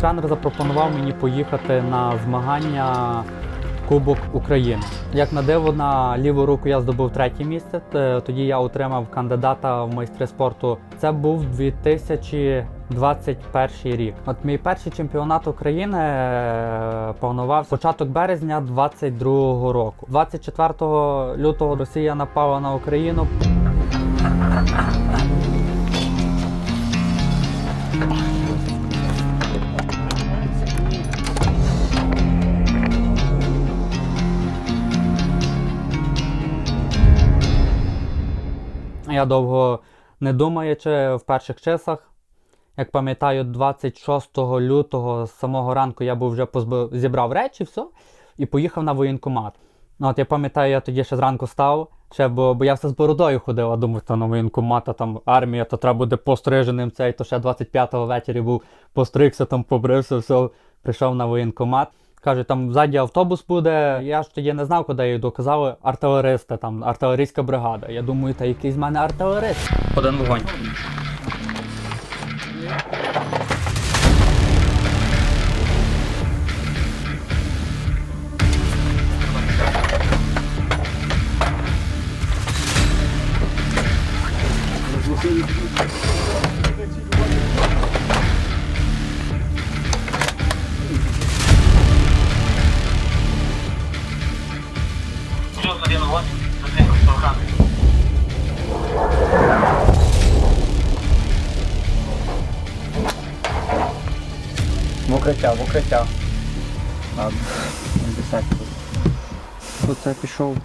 Тренер запропонував мені поїхати на змагання Кубок України. Як на диво, на ліву руку я здобув третє місце. Тоді я отримав кандидата в майстри спорту. Це був 2021 рік. От мій перший чемпіонат України е, планувався початок березня 22 року. 24 лютого Росія напала на Україну. Я довго не думаючи в перших часах. Як пам'ятаю, 26 лютого з самого ранку я був вже позб... зібрав речі, все, і поїхав на воєнкомат. Ну, от я пам'ятаю, я тоді ще зранку став, ще, бо, бо я все з бородою ходив, а думав, то на воєнкомат, а там армія, то треба буде постриженим цей, то ще 25-го ввечері був, постригся, там побрився, все, прийшов на воєнкомат. Каже, там ззаді автобус буде. Я ж тоді не знав, куди я йду. Казали артилеристи, там артилерійська бригада. Я думаю, та який з мене артилерист. Один вогонь. В укриття, в укриття. Ладно, 70 Оце пішов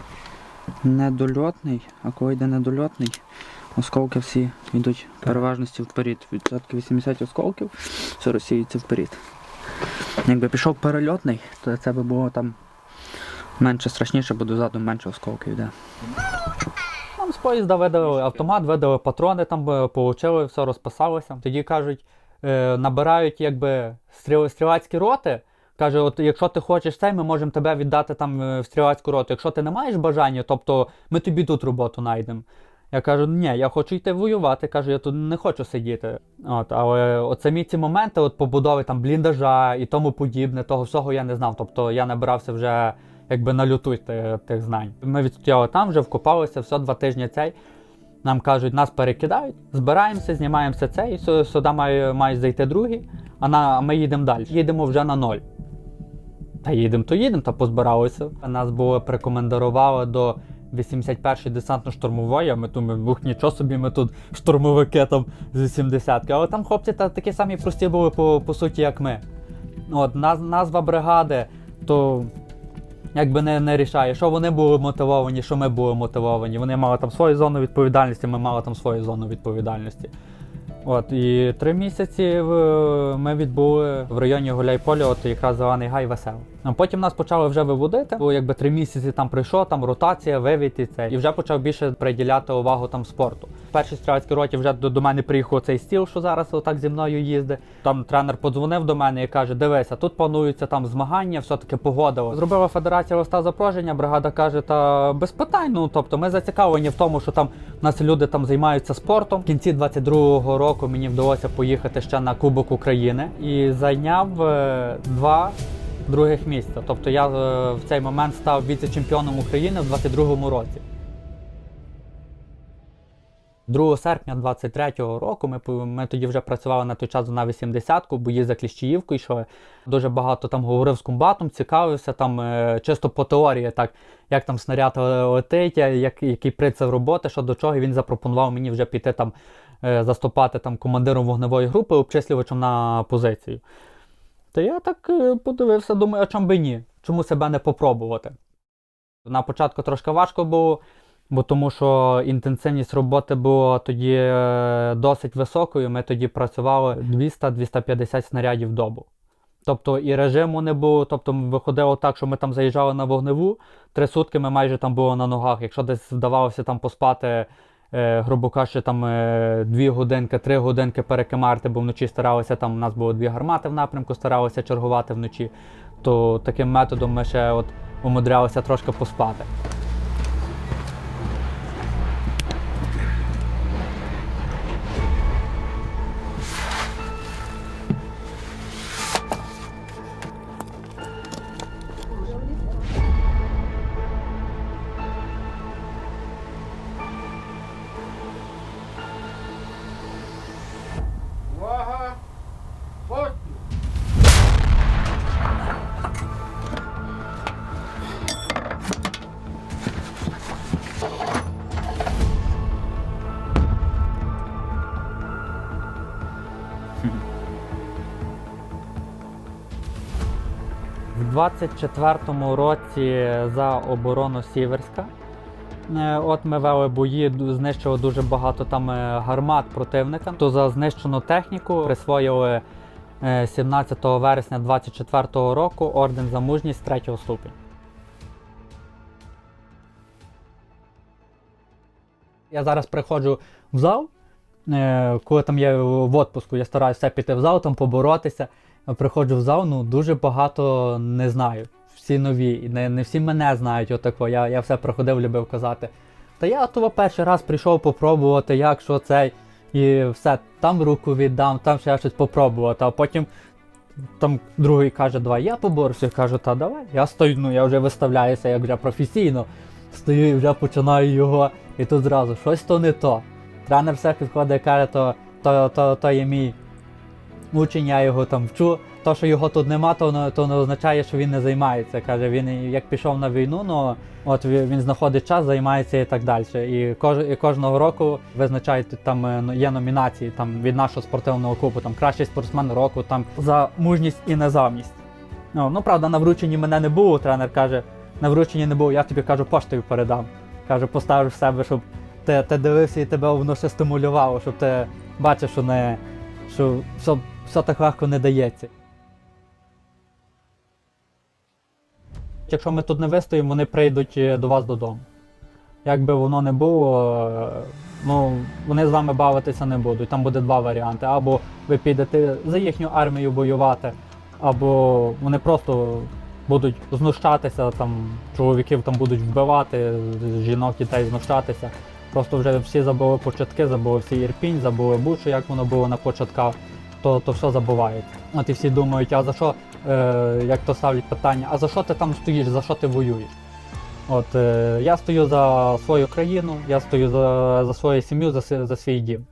недольотний, а коли йде недольотний, осколки всі йдуть в переважності вперед. Відсотки 80 осколків, все розсіюється вперед. Якби пішов перельотний, то це би було там менше страшніше, бо дозаду менше осколків йде. Там з поїзда видали автомат, видали патрони, там е, получили, все розписалося. Тоді кажуть, е, набирають якби стріл, стрілацькі роти. Каже, от якщо ти хочеш цей, ми можемо тебе віддати там е, в стрілацьку роту. Якщо ти не маєш бажання, тобто ми тобі тут роботу знайдемо. Я кажу, ні, я хочу йти воювати. Кажу, я тут не хочу сидіти. От, але от самі ці моменти, от побудови там бліндажа і тому подібне, того всього я не знав. Тобто я набирався вже якби на люту тих знань. Ми відстояли там, вже вкопалися, все два тижні цей. Нам кажуть, нас перекидають, збираємося, знімаємося цей, сю- сюди має, мають зайти другі, а, на, ми їдемо далі. Їдемо вже на ноль. Та їдемо, то їдемо, та позбиралися. Нас було прикомендували до 81-ї десантно-штурмової, а ми думаємо, ух, нічого собі, ми тут штурмовики там з 80-ки. Але там хлопці та, такі самі прості були по, по суті, як ми. От, наз, назва бригади, то якби не, не рішає, що вони були мотивовані, що ми були мотивовані. Вони мали там свою зону відповідальності, ми мали там свою зону відповідальності. От, і три місяці ми відбули в районі Гуляйполя, от якраз Зелений Гай весел. Потім нас почали вже виводити, бо якби три місяці там прийшов, там ротація, вивід і це. І вже почав більше приділяти увагу там спорту. В першій стрілецькій роті вже до, до мене приїхав цей стіл, що зараз отак зі мною їздить. Там тренер подзвонив до мене і каже: Дивися, тут плануються там змагання, все-таки погода. Зробила федерація листа запрошення, бригада каже, та без питань. Ну тобто ми зацікавлені в тому, що там у нас люди там займаються спортом. В кінці 22-го року мені вдалося поїхати ще на Кубок України і зайняв е, два других місця. Тобто я е, в цей момент став віце-чемпіоном України в 22-му році. 2 серпня 23-го року ми, ми тоді вже працювали на той час на 80-ку, бої за Кліщіївкою, що дуже багато там говорив з комбатом, цікавився там е, чисто по теорії, так, як там снаряд е, летить, як, який принцип роботи, що до чого. І він запропонував мені вже піти там е, заступати там командиром вогневої групи, обчислювачем на позицію. Та я так е, подивився, думаю, а чому би ні? Чому себе не попробувати? На початку трошки важко було, бо тому що інтенсивність роботи була тоді е, досить високою. Ми тоді працювали 200-250 снарядів в добу. Тобто і режиму не було, тобто виходило так, що ми там заїжджали на вогневу, три сутки ми майже там були на ногах. Якщо десь вдавалося там поспати, е, грубо кажучи, там е, дві годинки, три годинки перекимарти, бо вночі старалися, там у нас було дві гармати в напрямку, старалися чергувати вночі, то таким методом ми ще от умудрялися трошки поспати. В 24-му році за оборону Сіверська. Е, От ми вели бої, знищили дуже багато там е, гармат противника. То за знищену техніку присвоїли е, 17 вересня 24-го року орден за мужність 3 ступеня. Я зараз приходжу в зал, е, коли там я в отпуску, я стараюся все піти в зал, там поборотися. Приходжу в зал, ну дуже багато не знаю. Всі нові, не, не всі мене знають отако. Я, я все проходив, любив казати. Та я того перший раз прийшов попробувати, як що цей, і все, там руку віддам, там ще щось попробувати, а потім там другий каже, давай я поборюся, кажу, та давай. Я стою, ну я вже виставляюся як вже професійно. Стою і вже починаю його, і тут зразу щось то не то. Тренер все підходить і каже, то, то, то, то є мій учень, я його там вчу. То, що його тут нема, то, то не означає, що він не займається. Каже, він як пішов на війну, ну от він, знаходить час, займається і так далі. І, кож, і кожного року визначають там е, ну, є номінації там від нашого спортивного клубу, там кращий спортсмен року, там за мужність і незламність. Ну, ну правда, на врученні мене не було. Тренер каже, на врученні не було, я тобі кажу, поштою передам. Каже, поставиш в себе, щоб ти, ти дивився і тебе воно ще стимулювало, щоб ти бачив, що не що все, все так легко не дається. Якщо ми тут не вистоїмо, вони прийдуть е, до вас додому. Як би воно не було, е, ну, вони з вами бавитися не будуть. Там буде два варіанти. Або ви підете за їхню армію воювати, або вони просто будуть знущатися, там, чоловіків там будуть вбивати, жінок, дітей знущатися. Просто вже всі забули початки, забули всі Ірпінь, забули Бучу, як воно було на початках, то, то все забувають. От і всі думають, а за що, е, як то ставлять питання, а за що ти там стоїш, за що ти воюєш? От е, я стою за свою країну, я стою за, за свою сім'ю, за, за свій дім.